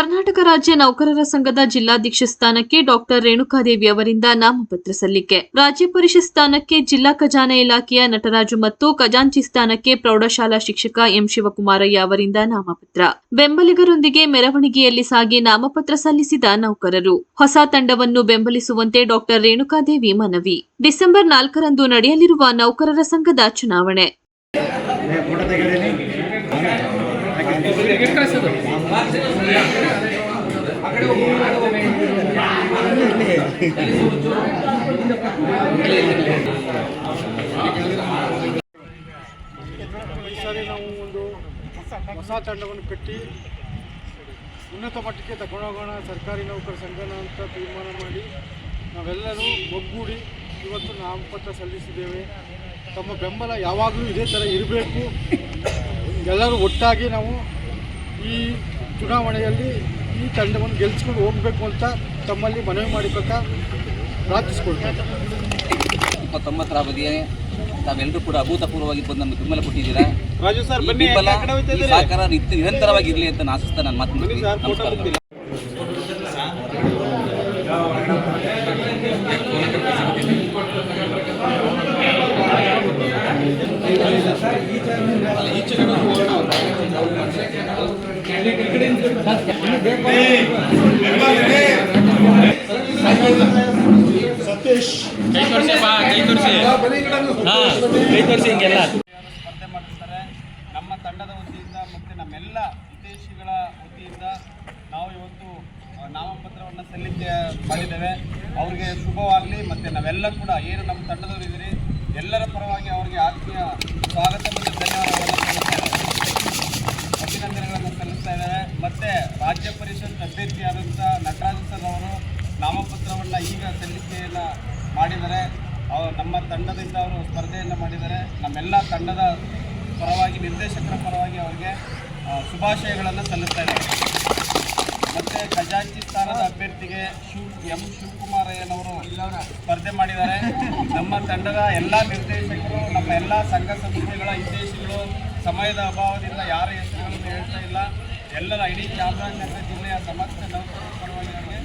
ಕರ್ನಾಟಕ ರಾಜ್ಯ ನೌಕರರ ಸಂಘದ ಜಿಲ್ಲಾಧ್ಯಕ್ಷ ಸ್ಥಾನಕ್ಕೆ ಡಾಕ್ಟರ್ ರೇಣುಕಾದೇವಿ ಅವರಿಂದ ನಾಮಪತ್ರ ಸಲ್ಲಿಕೆ. ರಾಜ್ಯ ಪರಿಷತ್ ಸ್ಥಾನಕ್ಕೆ ಜಿಲ್ಲಾ ಖಜಾನೆ ಇಲಾಖೆಯ ನಟರಾಜು ಮತ್ತು ಖಜಾಂಚಿ ಸ್ಥಾನಕ್ಕೆ ಪ್ರೌಢಶಾಲಾ ಶಿಕ್ಷಕ ಎಂ ಶಿವಕುಮಾರಯ್ಯ ಅವರಿಂದ ನಾಮಪತ್ರ. ಬೆಂಬಲಿಗರೊಂದಿಗೆ ಮೆರವಣಿಗೆಯಲ್ಲಿ ಸಾಗಿ ನಾಮಪತ್ರ ಸಲ್ಲಿಸಿದ ನೌಕರರು. ಹೊಸ ತಂಡವನ್ನು ಬೆಂಬಲಿಸುವಂತೆ ಡಾಕ್ಟರ್ ರೇಣುಕಾದೇವಿ ಮನವಿ. ಡಿಸೆಂಬರ್ ನಾಲ್ಕರಂದು ನಡೆಯಲಿರುವ ನೌಕರರ ಸಂಘದ ಚುನಾವಣೆ. ಈ ಸಾರಿ ನಾವು ಒಂದು ಹೊಸ ತಂಡವನ್ನು ಕಟ್ಟಿ ಉನ್ನತ ಮಟ್ಟಕ್ಕೆ ತಗೊಂಡೋಗೋಣ ಸರ್ಕಾರಿ ನೌಕರ ಸಂಘನ ಅಂತ ತೀರ್ಮಾನ ಮಾಡಿ ನಾವೆಲ್ಲರೂ ಒಗ್ಗೂಡಿ ಇವತ್ತು ನಾಮಪತ್ರ ಸಲ್ಲಿಸಿದ್ದೇವೆ. ತಮ್ಮ ಬೆಂಬಲ ಯಾವಾಗಲೂ ಇದೇ ಥರ ಇರಬೇಕು. ಎಲ್ಲರೂ ಒಟ್ಟಾಗಿ ನಾವು ಈ ಚುನಾವಣೆಯಲ್ಲಿ ಈ ತಂಡವನ್ನು ಗೆಲ್ಲಿಸ್ಕೊಂಡು ಹೋಗಬೇಕು ಅಂತ ತಮ್ಮಲ್ಲಿ ಮನವಿ ಮಾಡಿಕೊಳ್ತಾ ಪ್ರಾರ್ಥಿಸ್ಕೊಳ್ತೇವೆ. ಇಪ್ಪತ್ತೊಂಬತ್ತರ ಅವಧಿಯೇ ತಾವೆಲ್ಲರೂ ಕೂಡ ಅಭೂತಪೂರ್ವವಾಗಿ ಬಂದು ನಮಗೆ ಬೆಂಬಲ ಕೊಟ್ಟಿದ್ದೀರಾ? ರಾಜು ಸರ್ ಈ ಬೆಂಬಲ ಈ ಸಹಕಾರ ನಿರಂತರವಾಗಿ ಇರಲಿ ಅಂತ ನಾನು ಆಶಿಸ್ತಾ ನಾನು ಸ್ಪರ್ಧೆ ಮಾಡಿಸ್ತಾರೆ ನಮ್ಮ ತಂಡದ ವತಿಯಿಂದ ಮತ್ತೆ ನಮ್ಮೆಲ್ಲ ಹಿತೈಷಿಗಳ ವತಿಯಿಂದ ನಾವು ಇವತ್ತು ನಾಮಪತ್ರವನ್ನು ಸಲ್ಲಿಕೆ ಮಾಡಿದ್ದೇವೆ. ಅವ್ರಿಗೆ ಶುಭವಾಗಲಿ ಮತ್ತು ನಾವೆಲ್ಲ ಕೂಡ ಏನು ನಮ್ಮ ತಂಡದವರು ಇದ್ದೀರಿ ಎಲ್ಲರ ಪರವಾಗಿ ಅವರಿಗೆ ಆತ್ಮೀಯ ಸ್ವಾಗತ ಮತ್ತು ಧನ್ಯವಾದಗಳನ್ನು ಸಲ್ಲಿಸ್ತೇವೆ ಅಭಿನಂದನೆಗಳನ್ನು ಸಲ್ಲಿಸ್ತಾ ಇದ್ದಾರೆ. ಮತ್ತು ರಾಜ್ಯ ಪರಿಷತ್ ಅಭ್ಯರ್ಥಿಯಾದಂಥ ನಟರಾಜ ಸರ್ ಅವರು ನಾಮಪತ್ರವನ್ನು ಈಗ ಸಲ್ಲಿಕೆಯನ್ನು ಮಾಡಿದ್ದಾರೆ. ಅವರು ನಮ್ಮ ತಂಡದಿಂದ ಅವರು ಸ್ಪರ್ಧೆಯನ್ನು ಮಾಡಿದ್ದಾರೆ. ನಮ್ಮೆಲ್ಲ ತಂಡದ ಪರವಾಗಿ, ನಿರ್ದೇಶಕರ ಪರವಾಗಿ ಅವರಿಗೆ ಶುಭಾಶಯಗಳನ್ನು ಸಲ್ಲಿಸ್ತಾ ಇದ್ದಾರೆ. ಮತ್ತು ಖಜಾಂಚಿ ಸ್ಥಾನದ ಅಭ್ಯರ್ಥಿಗೆ ಶಿವ್, ಎಂ ಶಿವಕುಮಾರಯ್ಯನವರು ಸ್ಪರ್ಧೆ ಮಾಡಿದ್ದಾರೆ. ನಮ್ಮ ತಂಡದ ಎಲ್ಲ ನಿರ್ದೇಶಕರು, ನಮ್ಮ ಎಲ್ಲ ಸಂಘ ಸಂಸ್ಥೆಗಳ ಉದ್ದೇಶಗಳು ಸಮಯದ ಅಭಾವದಿಂದ ಯಾರ ಹೆಸರುಗಳನ್ನು ಹೇಳ್ತಾ ಇಲ್ಲ. ಎಲ್ಲರ ಇಡೀ ಚಾಮರಾಜನಗರ ಜಿಲ್ಲೆಯ ಸಮಸ್ತ ನೌಕರರ ಪರವಾಗಿ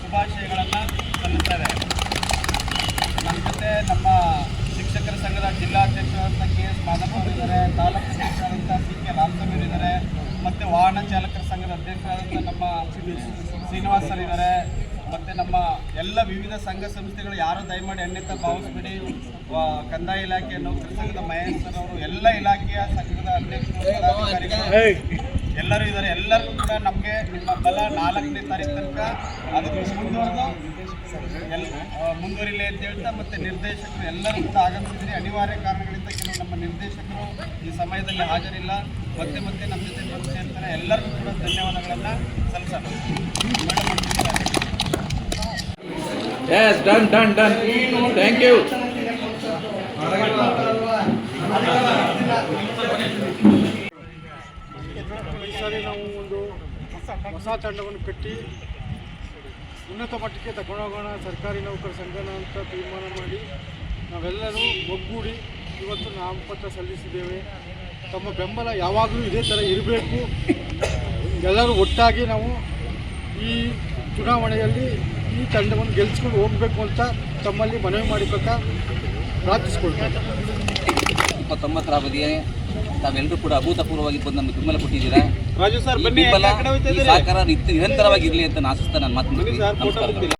ಶುಭಾಶಯಗಳನ್ನು ಸಲ್ಲಿಸ್ತೇವೆ. ನಮ್ಮ ಜೊತೆ ನಮ್ಮ ಶಿಕ್ಷಕರ ಸಂಘದ ಜಿಲ್ಲಾಧ್ಯಕ್ಷರಾದಂಥ ಕೆ ಎಸ್ ಮಾಧವ ಅವರಿದ್ದಾರೆ, ತಾಲೂಕು ಅಧ್ಯಕ್ಷರಾದಂಥ ಸಿ ಕೆ ರಾಮಸ್ವಾಮಿ ಇದ್ದಾರೆ ಮತ್ತು ವಾಹನ ಚಾಲಕರ ಸಂಘದ ಅಧ್ಯಕ್ಷರಾದಂಥ ನಮ್ಮ ಶ್ರೀನಿವಾಸ್ ಸರ್ ಇದ್ದಾರೆ, ಮತ್ತು ನಮ್ಮ ಎಲ್ಲ ವಿವಿಧ ಸಂಘ ಸಂಸ್ಥೆಗಳು ಯಾರು ದಯಮಾಡಿ ಅನ್ಯತ ಭಾವಿಸ್ಬಿಡಿ. ಕಂದಾಯ ಇಲಾಖೆ ನೌಕರ ಸಂಘದ ಮಹೇಶ್ ಅವರು, ಎಲ್ಲ ಇಲಾಖೆಯ ಸಂಘದ ಅಧ್ಯಕ್ಷರು ಎಲ್ಲರೂ ಇದ್ದಾರೆ. ಎಲ್ಲರಿಗೂ ಕೂಡ ನಮಗೆ ನಿಮ್ಮ ಬಲ ನಾಲ್ಕನೇ ತಾರೀಕು ತನಕ ಅದಕ್ಕೆ ಮುಂದುವರೆದು. ಎಲ್ಲ ಮುಂದುವರಿಲಿ ಅಂತ ಹೇಳ್ತಾ ಮತ್ತೆ ನಿರ್ದೇಶಕರು ಎಲ್ಲರೂ ಕೂಡ ಆಗಮಿಸಿದ್ರೆ. ಅನಿವಾರ್ಯ ಕಾರಣಗಳಿಂದ ಕೆಲವು ನಮ್ಮ ನಿರ್ದೇಶಕರು ಈ ಸಮಯದಲ್ಲಿ ಹಾಜರಿಲ್ಲ. ಮತ್ತೆ ಮತ್ತೆ ನಮ್ಮ ಜೊತೆ ಬಂದು ಸೇರ್ತಾರೆ. ಎಲ್ಲರಿಗೂ ಕೂಡ ಧನ್ಯವಾದಗಳನ್ನು ಸಲ್ಲಿಸಲು Yes, done, done, done. Thank you. ಸಾರಿ ನಾವು ಒಂದು ಹೊಸ ತಂಡವನ್ನು ಕಟ್ಟಿ ಉನ್ನತ ಮಟ್ಟಕ್ಕೆ ತಗೊಂಡೋಗೋಣ. ಸರ್ಕಾರಿ ನೌಕರ ಸಂಘನ ಅಂತ ತೀರ್ಮಾನ ಮಾಡಿ ನಾವೆಲ್ಲರೂ ಒಗ್ಗೂಡಿ ಇವತ್ತು ನಾಮಪತ್ರ ಸಲ್ಲಿಸಿದ್ದೇವೆ. ತಮ್ಮ ಬೆಂಬಲ ಯಾವಾಗಲೂ ಇದೇ ಥರ ಇರಬೇಕು. ಎಲ್ಲರೂ ಒಟ್ಟಾಗಿ ನಾವು ಈ ಚುನಾವಣೆಯಲ್ಲಿ ಈ ತಂಡವನ್ನು ಗೆಲ್ಲಿಸ್ಕೊಂಡು ಹೋಗಬೇಕು ಅಂತ ತಮ್ಮಲ್ಲಿ ಮನವಿ ಮಾಡಿಕೊಳ್ತಾ ಪ್ರಾರ್ಥಿಸ್ಕೊಳ್ತೇವೆ. ಅವಧಿಗೆ ತಾವೆಲ್ಲರೂ ಕೂಡ ಅಭೂತಪೂರ್ವವಾಗಿ ಬಂದು ನಮಗೆ ಬೆಂಬಲ ಕೊಟ್ಟಿದ್ದೀರಾ? ಈ ಬೆಂಬಲ ಈ ಸಹಕಾರ ನಿತ್ಯ ನಿರಂತರವಾಗಿ ಅಂತ ನಾನು ಆಶಿಸ್ತಾ ನಾನು ಮಾತು ನಮಸ್ಕಾರ.